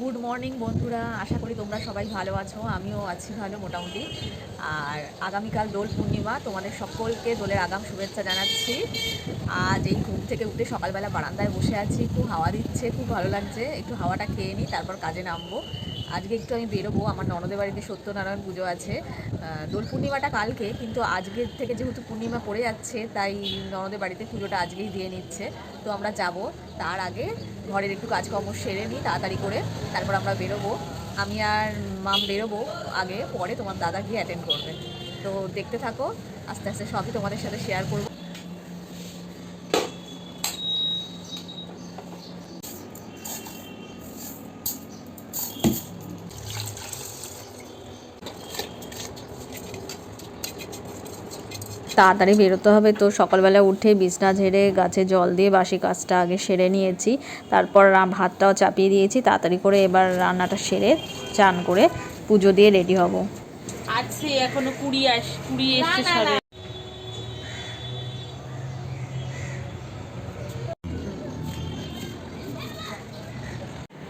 Good morning বন্ধুরা। আশা করি তোমরা সবাই ভালো আছো, আমিও আছি ভালো মোটামুটি। আর আগামীকাল দোল পূর্ণিমা, তোমাদের সকলকে দোলের আগাম শুভেচ্ছা জানাচ্ছি। আজ এই ঘুম থেকে উঠে সকালবেলা বারান্দায় বসে আছি খুব হাওয়া দিচ্ছে, খুব ভালো লাগছে। একটু হাওয়াটা খেয়ে নিই, তারপর কাজে নামবো। আজকে একটু আমি বেরোবো, আমার ননদের বাড়িতে সত্যনারায়ণ পুজো আছে। দোল পূর্ণিমাটা কালকে, কিন্তু আজকের থেকে যেহেতু পূর্ণিমা পড়ে যাচ্ছে, তাই ননদের বাড়িতে পুজোটা আজকেই দিয়ে নিচ্ছে। তো আমরা যাব, তার আগে ঘরের একটু কাজকর্ম সেরে নিই তাড়াতাড়ি করে, তারপর আমরা বেরোবো। আমি আর মাম বেরোবো আগে, পরে তোমার দাদা গিয়ে অ্যাটেন্ড করবে। তো দেখতে থাকো, আস্তে আস্তে সবই তোমাদের সাথে শেয়ার করব। তাড়াতাড়ি বেরোতে হবে। তো সকালবেলা উঠে বিছনা ঝেড়ে গাছে জল দিয়ে বাসি কাজটা আগে সেরে নিয়েছি। তারপর ভাতটাও চাপিয়ে দিয়েছি। তাড়াতাড়ি করে এবার রান্নাটা সেরে চান করে পুজো দিয়ে রেডি হব। আছে এখনও কুড়ি আস কুড়ি এসছে সবে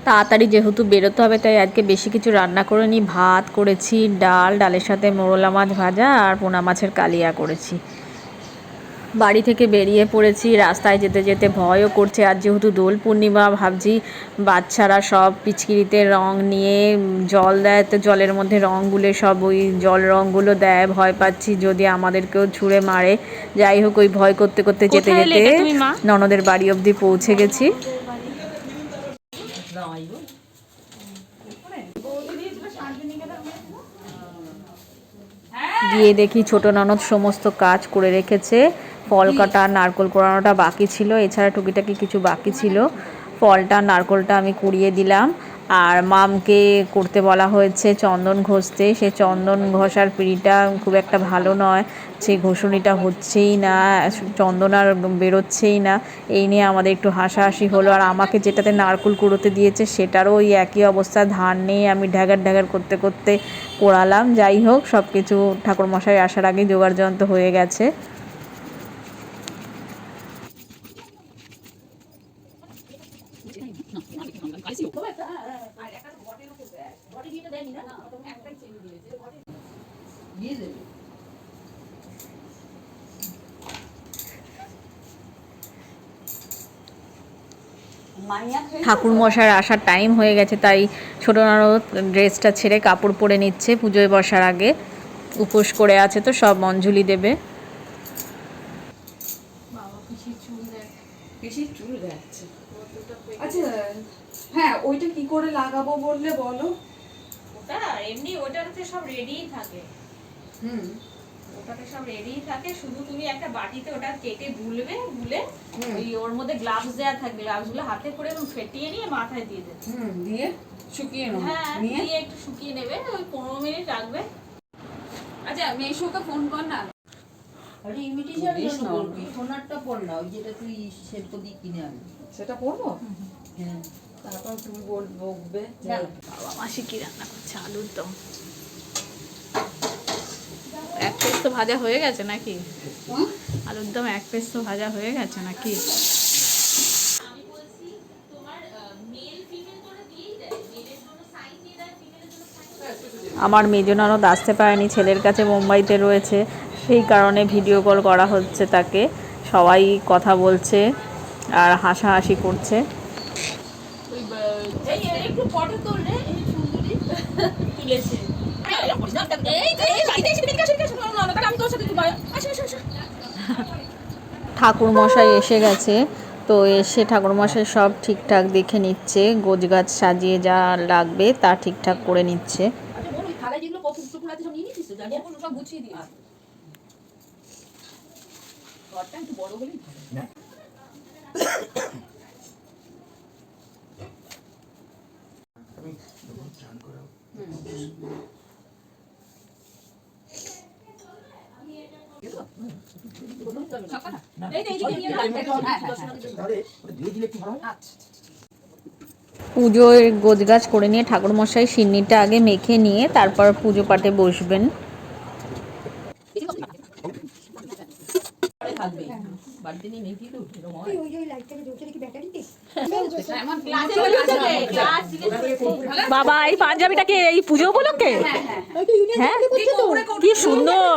তাড়াতাড়ি যেহেতু বেরোতে হবে তাই আজকে বেশি কিছু রান্না করে নিই ভাত করেছি ডাল ডালের সাথে মোরলা মাছ ভাজা আর পোনা মাছের কালিয়া করেছি। বাড়ি থেকে বেরিয়ে পড়েছি রাস্তায় যেতে যেতে ভয়ও করছে। আর যেহেতু দোল পূর্ণিমা ভাবছি বাচ্চারা সব পিচকিরিতে রং নিয়ে জল দেয় তো জলের মধ্যে রং গুলে সব ওই জল রঙগুলো দেয় ভয় পাচ্ছি যদি আমাদেরকেও ছুঁড়ে মারে। যাই হোক ওই ভয় করতে করতে যেতে যেতে? ননদের বাড়ি অবধি পৌঁছে গেছি। গিয়ে দেখি ছোট ননদ সমস্ত কাজ করে রেখেছে। ফল কাটা, নারকোল কোড়ানোটা বাকি ছিল। এছাড়া টুকিটাকি কিছু বাকি ছিল। ফলটা, নারকোলটা আমি কুড়িয়ে দিলাম। আর মামকে করতে বলা হয়েছে, চন্দন ঘষতে। সে চন্দন ঘষার পিঁড়িটা খুব একটা ভালো নয়। সেই ঘষণিটা হচ্ছেই না, চন্দন আর বেরোচ্ছেই না। এই নিয়ে আমাদের একটু হাসাহাসি হলো। আর আমাকে যেটাতে নারকুল কুড়োতে দিয়েছে, সেটারও ওই একই অবস্থা। ধান নিয়ে আমি ঢ্যাগার ঢ্যাগার করতে করতে পোড়ালাম। যাই হোক সব কিছু ঠাকুরমশাই আসার আগে জোগাড় যন্ত্র হয়ে গেছে। ঠাকুরমশার আসার টাইম হয়ে গেছে তাই ছোটো ননদ ড্রেসটা ছেড়ে কাপড় পরে নিচ্ছে পুজোয় বসার আগে। উপোস করে আছে তো সব অঞ্জলি দেবে। আচ্ছা হ্যাঁ ওইটা কি করে লাগাবো বললে বলো। ওটা এমনি ওটাতে সব রেডিই থাকে। হুম। ওটাতে সব রেডিই থাকে শুধু তুমি একটা বাটিতে ওটা কেটে গুলবে গুলে ওই ওর মধ্যে গ্লাভস দেওয়া থাকবে গ্লাভসগুলো হাতে করে এবং ফেটিয়ে নিয়ে মাথায় দিয়ে দেবে। হুম দিয়ে শুকিয়ে নেব। হ্যাঁ দিয়ে একটু শুকিয়ে নেবে ওই পনেরো মিনিট রাখবে। আচ্ছা মেশোকে ফোন কর না। আরে ইমিটেশন না। সোনারটা পর না ওই যেটা তুই দিয়ে কিনে আনবি। সেটা করব হ্যাঁ। তারপর তুমি বল বকবে। বাবা মাসি কি রান্না করছে? আলুর দম। তো ভাজা হয়ে গেছে নাকি? আলুর দম এক পিস তো ভাজা হয়ে গেছে নাকি? আমি বলছি তোমার মেল ফিমেল করে দিয়েই দেয় মেলের জন্য সাইন দিয়ে দেয় ফিমেলের জন্য সাইন আমার মেজ ননদ আসতে পারেনি ছেলের কাছে মুম্বাইতে রয়েছে। সেই কারণে ভিডিও কল করা হচ্ছে তাকে। সবাই কথা বলছে আর হাসাহাসি করছে। ওই এই এই একটু ফটো তুললে এই সুন্দরী। তুলেছে। ঠাকুর মশাই এসে গেছে, তো এসে ঠাকুর মশাই সব ঠিকঠাক দেখে নিচ্ছে, গোছগাছ সাজিয়ে যা লাগবে তা ঠিকঠাক করে নিচ্ছে। বড় হলেই ভালো এই যে এইদিকে নিয়ে রাখ। তাহলে ওটা ধুয়ে দিলে একটু ভালো হয় পুজোর গোছগাছ করে নিয়ে ঠাকুর মশাই সিন্নিটা আগে মেখে নিয়ে তারপর পুজো পাঠে বসবেন বাড়িতে নিয়ে তো উঠে ওই ওই লাইটটাকে জ্বলছে ব্যাটারিতে। বাবা এই পাঞ্জাবিটাকে এই পুজো উপলক্ষে হ্যাঁ কি সুন্দর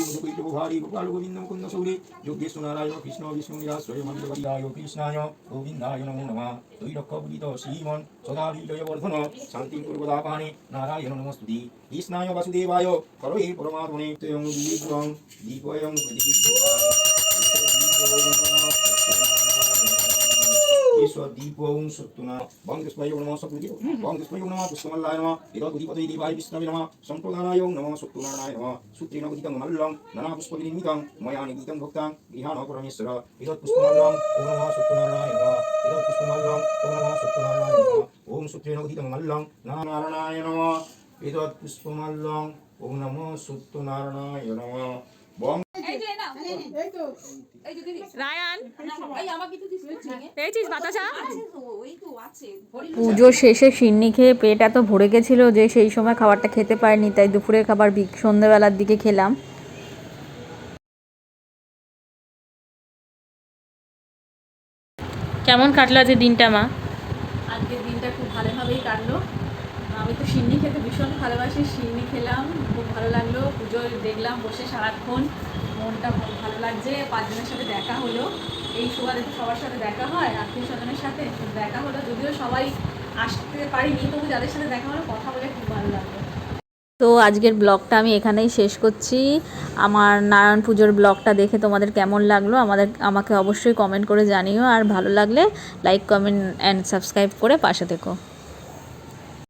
মুদুকৈত বুহারি গোপাল গোবিন্দ মুকুন্দ সৌরি যোগেশ নারায়ণ কৃষ্ণ বিষ্ণু নিরাশ্রয় মন্দিরায় কৃষ্ণায় গোবিন্দায় নমো নমঃ তৈরক্ষ বুদিত শ্রীমন সদা বিজয় বর্ধন শান্তি পূর্বদাপানি নারায়ণ নমস্তুতি কৃষ্ণায় বাসুদেবায় করয়ে পরমাত্মনে তয়ং দীপং দীপয়ং দীপং सर्वेश्वर दीप ओम सुतुना वंग स्मय नमः सकुजियो वंग स्मय नमः पुष्पमल्लाय नमः देवागुधिपतये देवाय विष्णवे नमः संप्रदानाय ओम नमः सुतुनाराय नमः सूत्रेण गुदितं मल्लं नाना पुष्पविनिमितं मया निदितं भक्तां गृहाण परमेश्वर विदत् पुष्पमल्लं ओम नमः सुतुनाराय नमः विदत् पुष्पमल्लं ओम नमः सुतुनाराय नमः ओम सूत्रेण गुदितं मल्लं नारायणाय नमः विदत् पुष्पमल्लं ओम नमः सुतुनाराय नमः পেয়েছিস বাতাসা ওই তো আছে পুজো শেষে সিন্নি খেয়ে পেট এত ভরে গেছিল যে সেই সময় খাবারটা খেতে পারিনি তাই দুপুরের খাবার সন্ধ্যেবেলার দিকে খেলাম। কেমন কাটলো আজকে দিনটা মা? আজকের দিনটা খুব ভালোভাবেই কাটলো। আমি তো সিন্নি খেতে ভীষণ ভালোবাসি সিন্নি খেলাম খুব ভালো লাগল। পুজো দেখলাম বসে সারাক্ষণ। মনটা ভালো লাগছে। পাঁচজনের সাথে দেখা হলো। এই সুবাদে সবার সাথে দেখা হয়, আত্মীয় স্বজনের সাথে দেখা হলো। যদিও সবাই আসতে পারিনি, তবু যাদের সাথে দেখা হলো, কথা বলে খুব ভালো লাগল। তো আজকের ব্লগটা আমি এখানেই শেষ করছি। আমার নারায়ণ পুজোর ব্লগটা দেখে তোমাদের কেমন লাগল, আমাদের, আমাকে অবশ্যই কমেন্ট করে জানিও। আর ভালো লাগলে লাইক কমেন্ট অ্যান্ড সাবস্ক্রাইব করে পাশে থেকো।